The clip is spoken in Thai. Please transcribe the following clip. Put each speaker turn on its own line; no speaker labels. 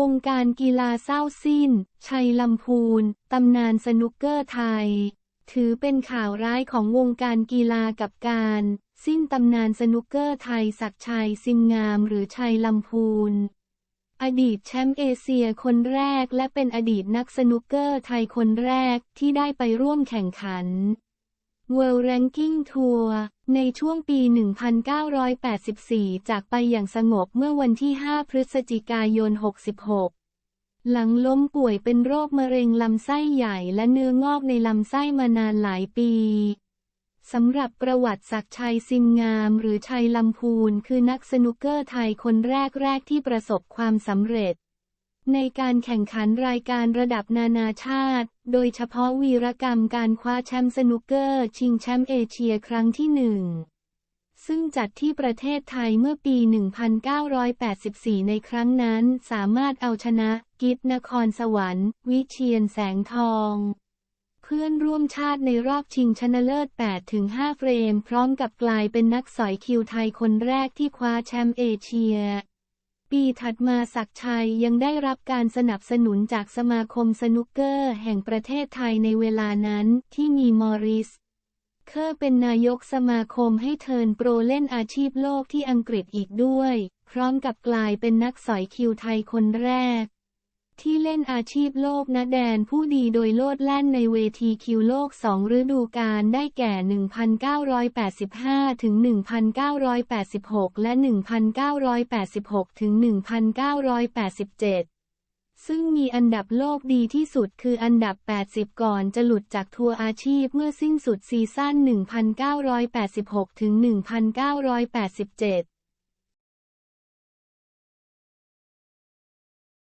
วงการกีฬาเศร้าสิ้น ชัยลำพูน ตำนานสนุกเกอร์ไทย ถือเป็นข่าวร้ายของวงการกีฬากับการ สิ้นตำนานสนุกเกอร์ไทยศักชัยซิมงามหรือชัยลำพูน อดีตแชมป์เอเชียคนแรกและเป็นอดีตนักสนุกเกอร์ไทยคนแรกที่ได้ไปร่วมแข่งขัน World Ranking Tour ในช่วงปี 1984 จากไปอย่างสงบเมื่อวันที่ 5 พฤศจิกายน 66 หลังล้มป่วยเป็นโรคมะเร็งลำไส้ใหญ่และเนื้องอกในลำไส้มานานหลายปีสำหรับประวัติศักชัยซิมงามหรือชัยลำพูนคือนักสนุกเกอร์ไทยคนแรกๆที่ประสบความสำเร็จ ในการแข่งขันรายการระดับนานาชาติ โดยเฉพาะวีรกรรมการคว้าแชมป์สนุกเกอร์ ชิงแชมป์เอเชียครั้งที่หนึ่ง ซึ่งจัดที่ประเทศไทยเมื่อปี 1984 ในครั้งนั้นสามารถเอาชนะ กิตนครสวรรค์ วิเชียนแสงทอง เพื่อนร่วมชาติในรอบชิงชนะเลิศ 8-5 เฟรม พร้อมกับกลายเป็นนักสอยคิวไทยคนแรกที่คว้าแชมป์เอเชีย ปีถัดมาศักชัยยังได้รับการสนับสนุนจากสมาคมสนุกเกอร์แห่งประเทศไทยในเวลานั้นที่มีมอริส เคอร์เป็นนายกสมาคมให้เทิร์นโปรเล่นอาชีพโลกที่อังกฤษอีกด้วย พร้อมกับกลายเป็นนักสอยคิวไทยคนแรก ที่เล่นอาชีพโลกนะแดนผู้ดีโดยโลดแล่นในเวทีคิวโลกสองฤดูกาลได้แก่ 1985 ถึง 1986 และ 1986 ถึง 1987ซึ่งมีอันดับโลกดีที่สุดคืออันดับ 80 ก่อนจะหลุดจากทัวร์อาชีพเมื่อสิ้นสุดซีซั่น 1986 ถึง 1987